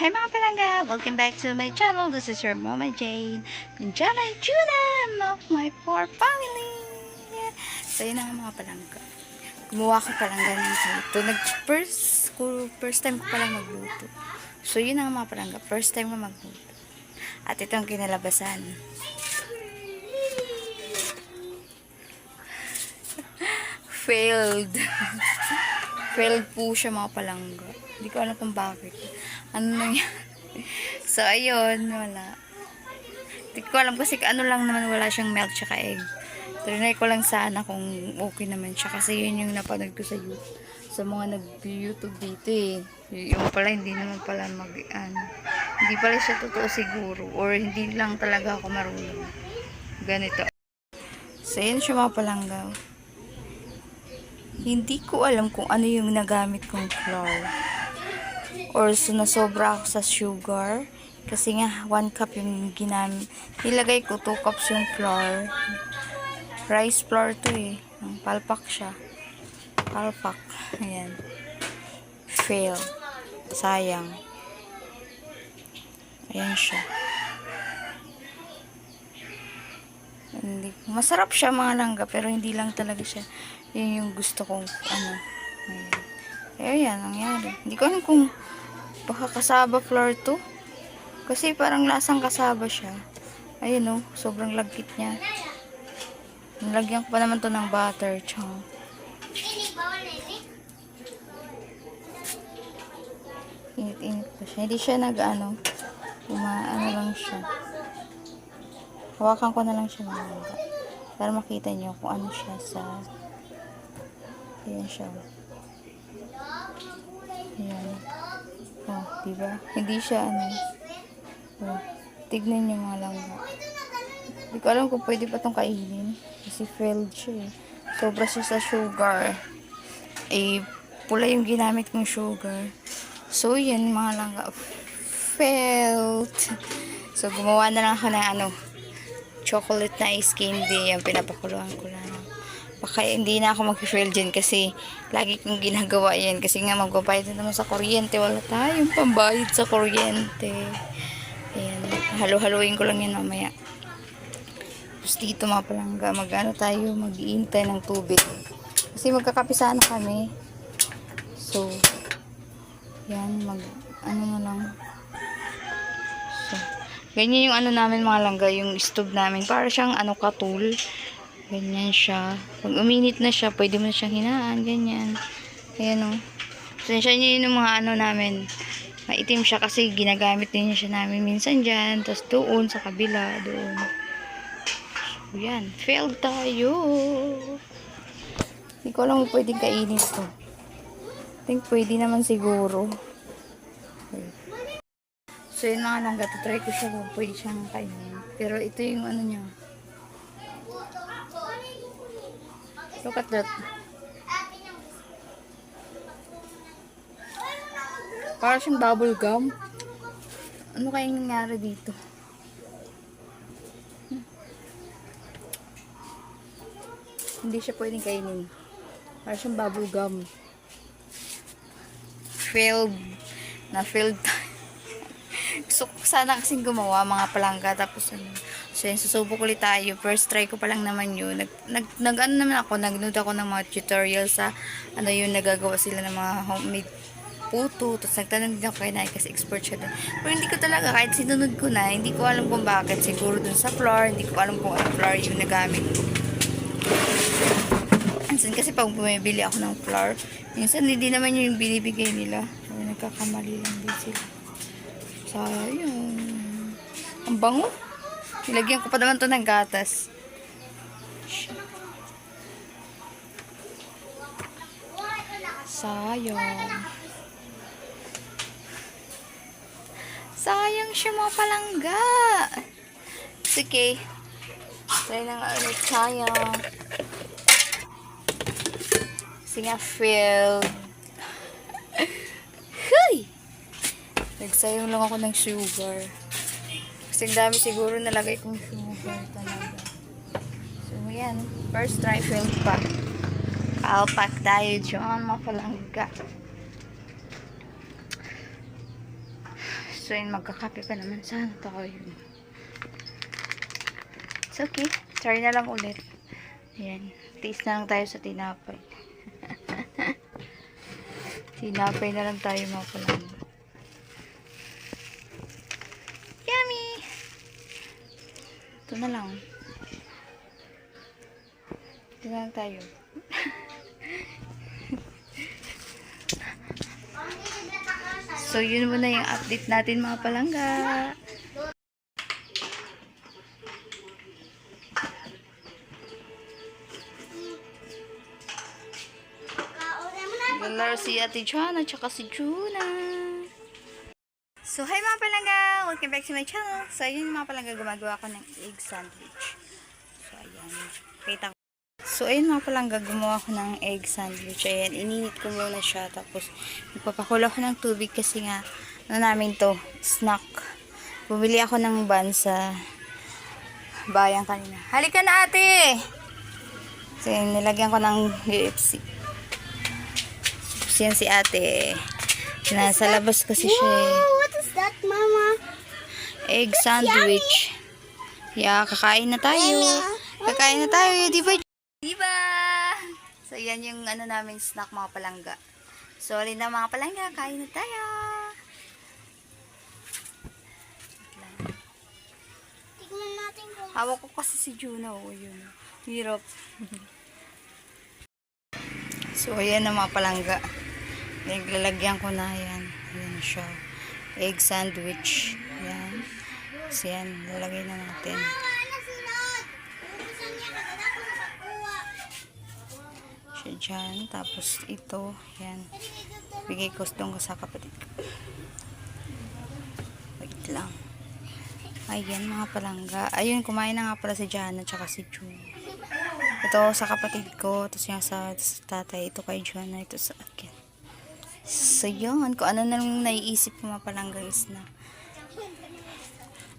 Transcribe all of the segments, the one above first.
Hi mga palangga! Welcome back to my channel. This is your Mama Jane. Jana Juna of my poor family. So yun nga mga palangga. Gumawa ko palangga ng luto. Nag first, first time ko pala magluto. So yun nga mga palangga. First time ko magluto. At ito ang kinalabasan. Failed. Failed po siya mga palangga. Hindi ko alam kung bakit. Ano nangyari. So, ayun. Wala. Hindi ko alam kasi ano lang naman wala siyang milk tsaka egg. Trinay ko lang sana kung okay naman siya. Kasi yun yung napanood ko sa YouTube. Sa mga nag-YouTube dito eh. Yung pala hindi naman pala mag ano. Hindi pala siya totoo siguro. Or hindi lang talaga ako marunong. Ganito. So, yun siya mga palanggaw. Hindi ko alam kung ano yung nagamit kong flour. Or so, nasobra ako sa sugar. Kasi nga, 1 cup yung ginamit. Nilagay ko 2 cups yung flour. Rice flour to eh. Palpak siya. Palpak. Ayan. Fail. Sayang. Ayan siya. Hindi. Masarap siya mga langga, pero hindi lang talaga siya. Yun yung gusto kong, ano. Ayan. Kaya yan, nangyari. Hindi ko alam kung baka kasaba flour to. Kasi parang lasang kasaba siya. Ayun oh, sobrang lagkit niya. Nilagyan ko pa naman to ng butter, chong. Init-init pa siya. Hindi siya nag-ano, ano lang siya. Hawakan ko na lang siya langga. Para makita niyo kung ano siya sa... Ayan siya. Ayan. Diba? Hindi siya ano. Oh, tignan niyo mga langga. Hindi ko alam kung pwede pa itong kainin. Kasi failed siya eh. Sobra siya sa sugar. Eh, pula yung ginamit kong sugar. So, yan mga langga. Failed. So, gumawa na lang ako ng ano, chocolate na ice candy. Yung pinapakuluan ko lang. Baka hindi na ako mag-fail dyan kasi lagi kong ginagawa yan. Kasi nga magbabayad na naman sa kuryente. Wala tayong pambayad sa kuryente. Ayan. Halo-haloin ko lang yan mamaya. Tapos dito mga palangga, mag-ano tayo, mag-iintay ng tubig. Kasi magkakapisa na kami. So, yan, mag, ano na lang. So, ganyan yung ano namin mga langga, yung stove namin. Para siyang ano katul. Ganyan siya. Pag uminit na siya, pwede mo na siyang hinaan. Ganyan. Ayan o. So, siya yun yung mga ano namin. Maitim siya kasi ginagamit din siya namin minsan dyan. Tapos doon sa kabila. Doon. So, yan. Failed tayo. Hindi ko alam kung pwedeng kainin to. I think pwede naman siguro. So, yun mga langga. Try ko siya kung pwede siyang kainin. Pero ito yung ano niya. Look at that. Para siyang bubble gum. Ano kayang nangyari dito? Hmm. Hindi siya pwedeng kainin. Para siyang bubble gum. Failed. Na failed tayo. Gusto ko sana kasing gumawa mga palangga tapos ano. So yun, susubok ulit tayo. First try ko pa lang naman yun. Nag, nag, nag ano naman ako, nagnood ako ng mga tutorial sa ano yun, nagagawa sila ng mga homemade puto. Tapos nagtanong din ako kay Nai kasi expert siya dun. Pero hindi ko talaga, kahit sinunod ko na, hindi ko alam kung bakit. Siguro dun sa flour, hindi ko alam kung ano flour yung nagamit ko. Minsan kasi pag bumibili ako ng flour, minsan hindi naman yun yung binibigay nila. So, nagkakamali lang din sila. Sayang. Ang bango. Nilagyan ko pa naman to ng gatas. Sayang. Sayang siya mga palangga. Sige. Try na nga ulit. Sayang. Kasi nga failed. Huy! Nagsayang lang ako ng sugar. Kasi dami siguro nalagay kong sugar talaga. So, yan. First try failed pa. Alpak tayo dyan, mga palangga. So, yun, magkakape pa naman. Sana tayo. It's okay. Try na lang ulit. Ayan. Taste na lang tayo sa tinapay. tinapay na lang tayo mga Ito na lang. Ito na lang tayo. so, yun muna yung update natin mga palangga. Naglalaro si Ate Jana tsaka si Juna. So, hi mga palangga! Welcome back to my channel. So, ayun mga palangga, gumagawa ko ng egg sandwich. So, ayan. Kita ko. So, ayun mga palangga, gumawa ko ng egg sandwich. Ayan, ininit ko muna siya. Tapos, nagpapakulo ko ng tubig kasi nga, ano namin to, snack. Bumili ako ng bun sa bayan kanina. Halika na ate! So, yun, nilagyan ko ng UFC. Tapos yan si ate. Nasa labas kasi siya eh. That, Mama? Egg sandwich. Yeah, kakain na tayo. Kakain na tayo, di ba? Di ba? So, yan yung ano namin snack mga palangga. Sorry na mga palangga, kain na tayo. Tignan natin kung... Hawak ko kasi si Juno. Oh, yun. Hirap. so, ayan na mga palangga. Naglalagyan ko na yan. Ayan siya. Egg sandwich. Yan. So, yan. Lalagay na natin. Siya dyan. Tapos ito, yan. Bigay ko ko sa kapatid ko. Wait lang. Ayan mga palangga. Ayun, kumain na nga pala si Jana tsaka si June. Ito sa kapatid ko. Tapos yung sa, sa tatay. Ito kay Jana. Ito sa akin. So yun. Kung ano na lang naiisip ko mga palangga is na.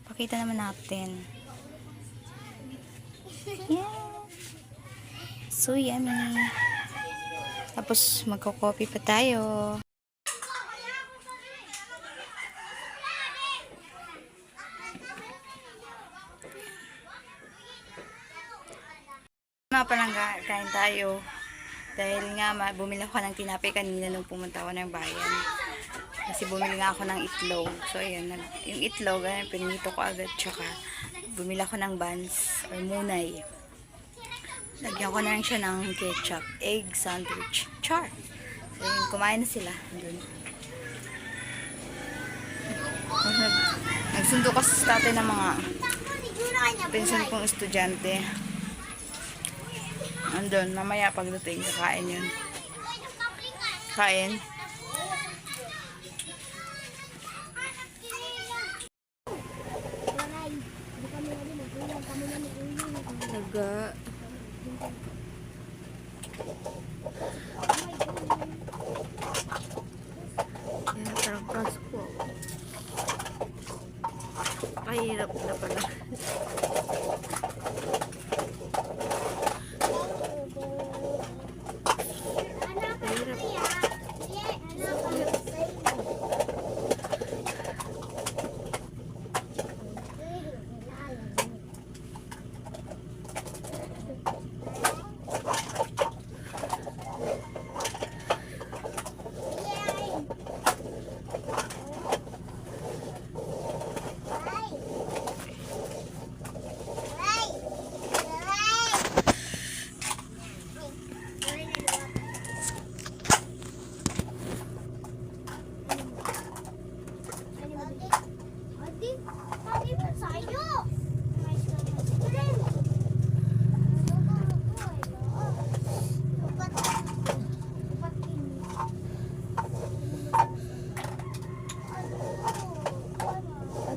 Pakita naman natin. Yeah. So yummy. Tapos magko-coffee pa tayo. Mga palangga, kain tayo. Dahil nga, bumili ako ng tinapay kanina nung pumunta ako ng bayan. Kasi bumili nga ako ng itlog. So, ayun. Nag, yung itlog, ayun, pinito ko agad. Tsaka, bumili ako ng buns or munay. Lagyan ko na lang siya ng ketchup. Egg sandwich. Char. So, yun, kumain na sila. Doon. Nag, nagsundo kasi sa tatay ng mga pinsan kong estudyante. Andun, mamaya pagdating, kakain yun. Kain. Taga.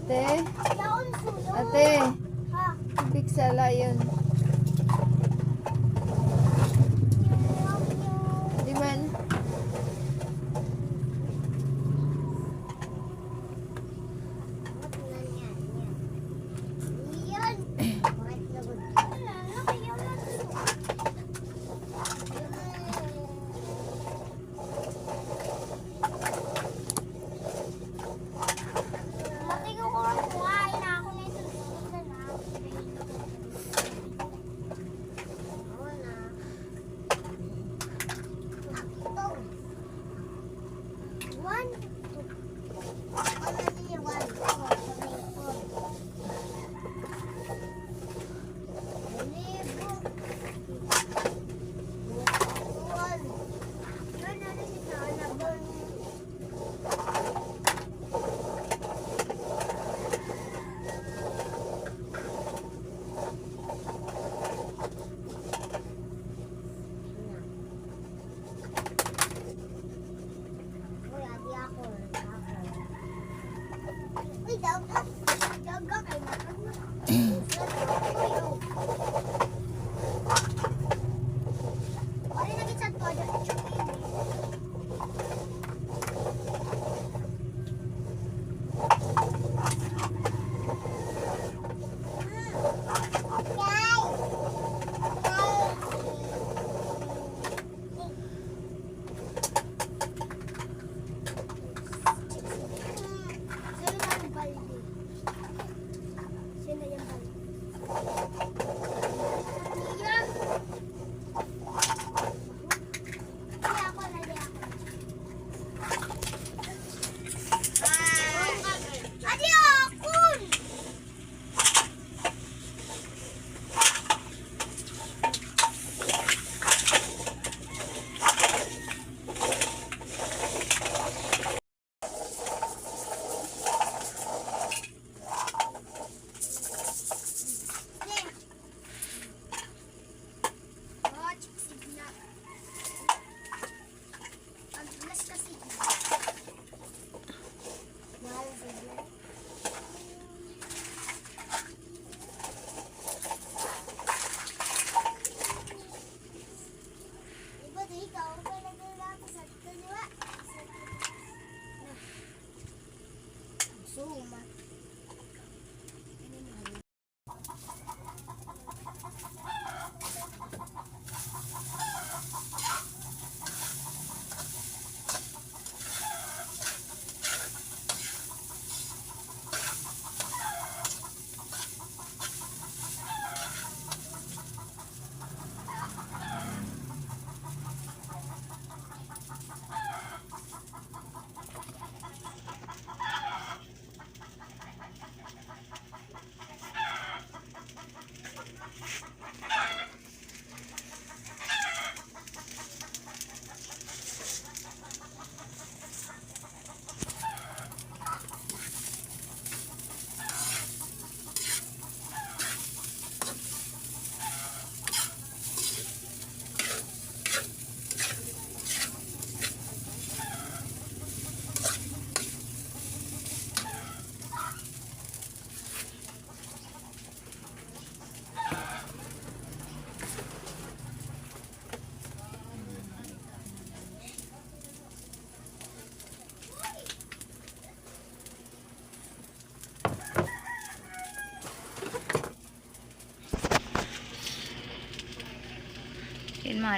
Ate, ate, big sala yun.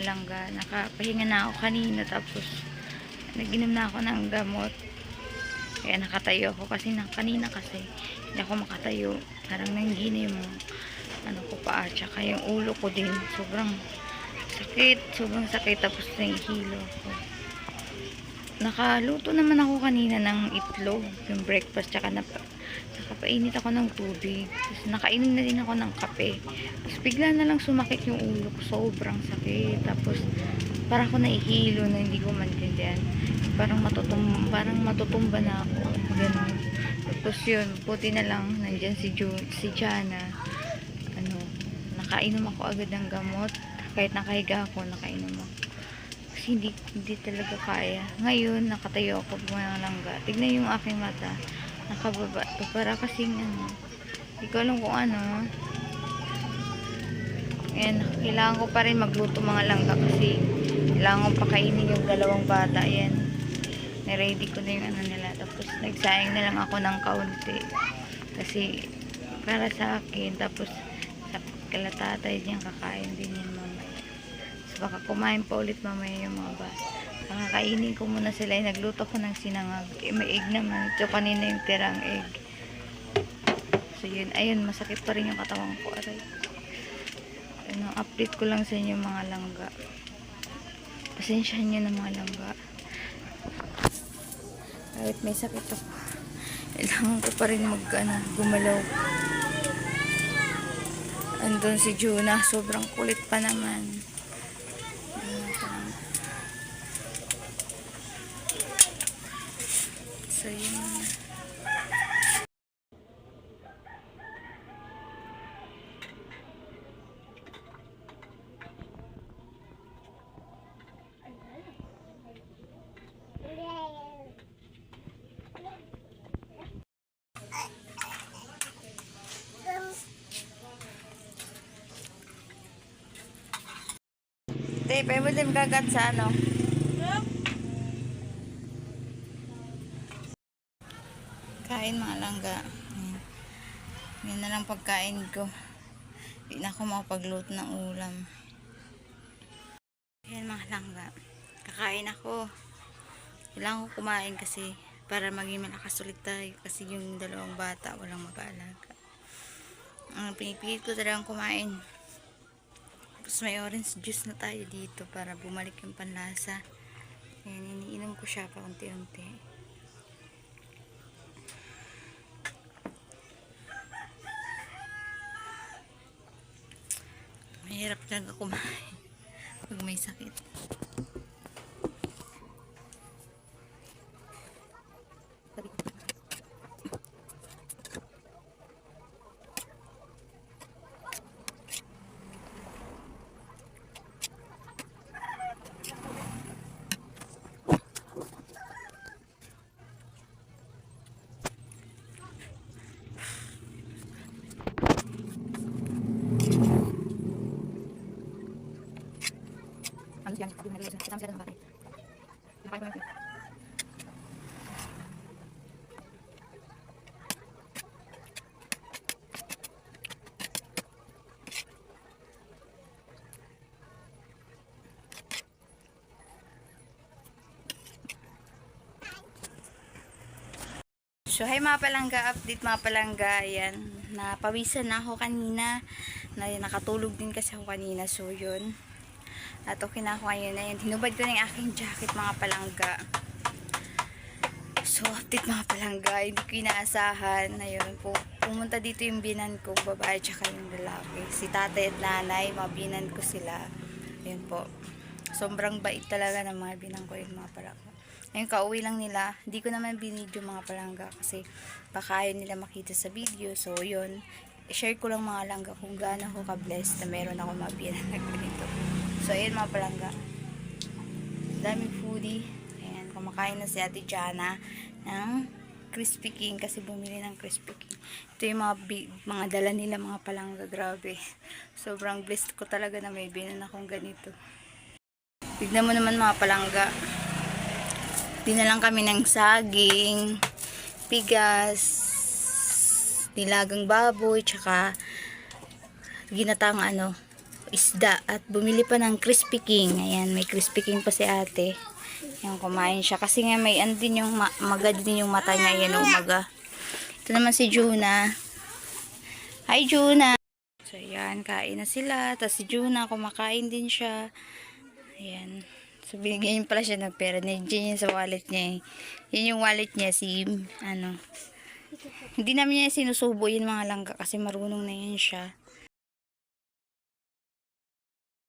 Langga. Nakapahinga na ako kanina tapos naginom na ako ng gamot. Kaya nakatayo ako kasi na, kanina kasi hindi ako makatayo. Parang nanggina yung ano ko pa tsaka yung ulo ko din. Sobrang sakit. Sobrang sakit tapos nahihilo ako. Nakaluto naman ako kanina ng itlog, yung breakfast, tsaka napa, nakapainit ako ng tubig. Tapos nakainom na din ako ng kape. Tapos bigla na lang sumakit yung ulo ko. Sobrang sakit. Tapos parang ako naihilo na hindi ko maintindihan. Parang matutum parang matutumba na ako. Ganun. Tapos yun, buti na lang nandyan si, jo si Jana. Ano, nakainom ako agad ng gamot. Kahit nakahiga ako, nakainom ako. Kasi hindi, hindi talaga kaya. Ngayon, nakatayo ako mga langga. Tignan yung aking mata. Nakababa to. Para kasing ano. Hindi ko alam kung ano. Ayan, kailangan ko pa rin magluto mga langga kasi kailangan ko pakainin yung dalawang bata. Ayan. Niready ko na yung ano nila. Tapos nagsayang na lang ako ng kaunti. Kasi para sa akin. Tapos sa kalatatay diyan kakain din yun mamaya. So baka kumain pa ulit mamaya yung mga bata. Nakakainin ko muna sila. Eh, nagluto ko ng sinangag. Eh, may egg naman. Ito kanina yung tirang egg. So yun. Ayun, masakit pa rin yung katawan ko. Aray. Ano, update ko lang sa inyo mga langga. Pasensyahan nyo na mga langga. Kahit may sakit ako. Kailangan ko pa rin mag, ano, gumalaw. Andun si Juna. Sobrang kulit pa naman. Ayun pa. So, yun. Te, pwede mo din kagat sa ano? Kain mga langga. Yan na lang pagkain ko. Hindi na ako makapagluto ng ulam. Yan mga langga. Kakain ako. Kailangan ko kumain kasi para maging malakas ulit tayo. Kasi yung dalawang bata walang mag-aalaga. Ang pinipilit ko talagang kumain. Tapos may orange juice na tayo dito para bumalik yung panlasa. Ayan, iniinom ko siya pa unti-unti. Mahirap talaga kumain pag may sakit. Ano siya? Sabi mo na rin. Kasama sila ng bakit. Nakakain ko na So, hi mga palangga, update mga palangga, ayan, napawisan na ako kanina, na nakatulog din kasi ako kanina, so yun. At okay na ako ngayon, ayan, hinubad ko na yung aking jacket mga palangga. So, update mga palangga, hindi ko inaasahan, ayun po, pumunta dito yung binan ko, babae, tsaka yung lalaki. Si tatay at nanay, mga binan ko sila, ayun po. Sobrang bait talaga ng mga binan ko yung mga palangga. Ngayon, kauwi lang nila. Hindi ko naman binidyo mga palangga kasi baka ayaw nila makita sa video. So, yun. I-share ko lang mga langga kung gaano ako ka-blessed na meron ako mabiyan na ganito. So, ayun mga palangga. Daming foodie. Ayan, kumakain na si Ate Jana ng Crispy King kasi bumili ng Crispy King. Ito yung mga, mga dala nila mga palangga. Grabe. Sobrang blessed ko talaga na may binan akong ganito. Tignan mo naman mga palangga. Dinalang kami ng saging, pigas, nilagang baboy, tsaka ginatang ano, isda at bumili pa ng Crispy King. Ayan, may Crispy King pa si ate. Ayan, kumain siya. Kasi nga may andin yung ma- maga din yung mata niya. Ayan, umaga. Ito naman si Juna. Hi, Juna! So, ayan, kain na sila. Tapos si Juna, kumakain din siya. Ayan. So, binigyan niya pala siya ng pera. Nandiyan yun sa wallet niya eh. Yun yung wallet niya, si, ano, hindi namin niya sinusubo yung mga langga kasi marunong na yan siya.